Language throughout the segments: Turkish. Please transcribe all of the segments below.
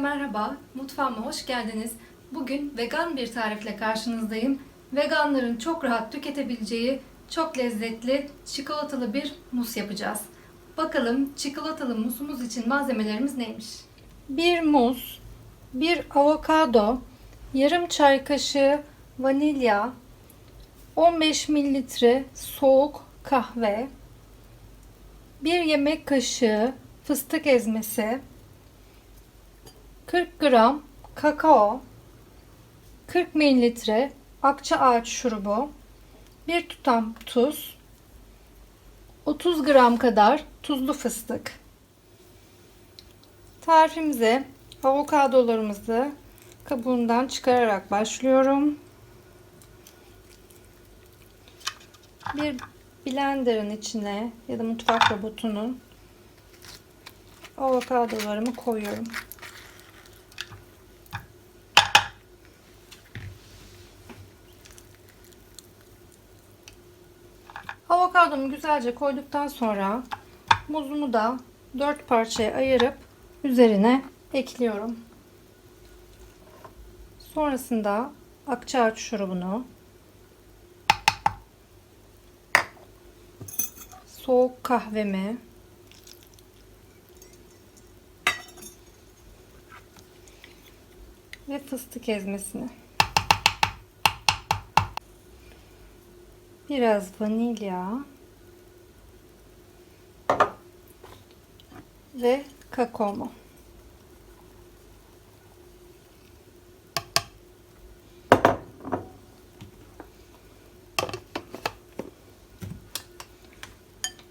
merhaba, mutfağıma hoş geldiniz. Bugün vegan bir tarifle karşınızdayım. Veganların çok rahat tüketebileceği çok lezzetli çikolatalı bir mus yapacağız. Bakalım çikolatalı musumuz için malzemelerimiz neymiş? Bir muz, bir avokado, yarım çay kaşığı vanilya, 15 mililitre soğuk kahve, 1 yemek kaşığı fıstık ezmesi, 40 gram kakao, 40 mililitre akça ağaç şurubu, 1 tutam tuz, 30 gram kadar tuzlu fıstık. Tarifimize avokadolarımızı kabuğundan çıkararak başlıyorum. Bir blenderın içine ya da mutfak robotunun avokadolarımı koyuyorum. Avokadomu güzelce koyduktan sonra muzumu da 4 parçaya ayırıp üzerine ekliyorum. Sonrasında akçaağaç şurubunu soğuk kahvemi ve fıstık ezmesini biraz vanilya ve kakaomu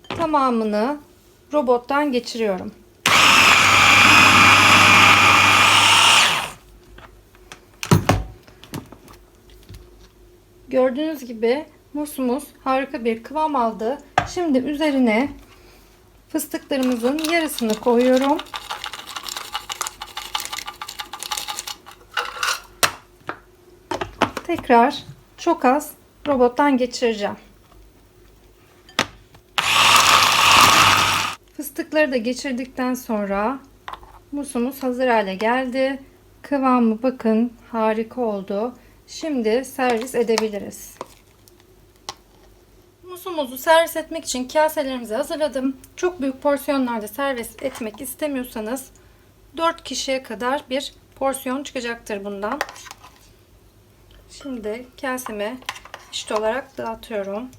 tamamını robottan geçiriyorum. Gördüğünüz gibi musumuz harika bir kıvam aldı. Şimdi üzerine fıstıklarımızın yarısını koyuyorum. Tekrar çok az robottan geçireceğim. Fıstıkları da geçirdikten sonra musumuz hazır hale geldi. Kıvamı bakın harika oldu. Şimdi servis edebiliriz. Musumuzu servis etmek için kaselerimizi hazırladım. Çok büyük porsiyonlarda servis etmek istemiyorsanız 4 kişiye kadar bir porsiyon çıkacaktır bundan. Şimdi kaseme eşit olarak dağıtıyorum.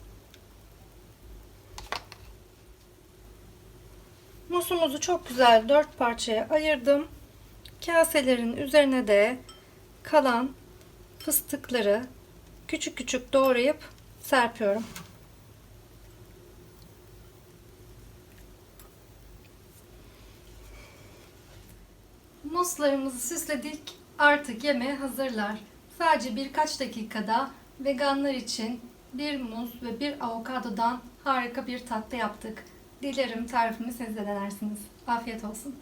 Musumuzu çok güzel 4 parçaya ayırdım. Kaselerin üzerine de kalan fıstıkları küçük küçük doğrayıp serpiyorum. Muslarımızı süsledik. Artık yemeğe hazırlar. Sadece birkaç dakikada veganlar için bir muz ve bir avokadodan harika bir tatlı yaptık. Dilerim tarifimi siz de denersiniz. Afiyet olsun.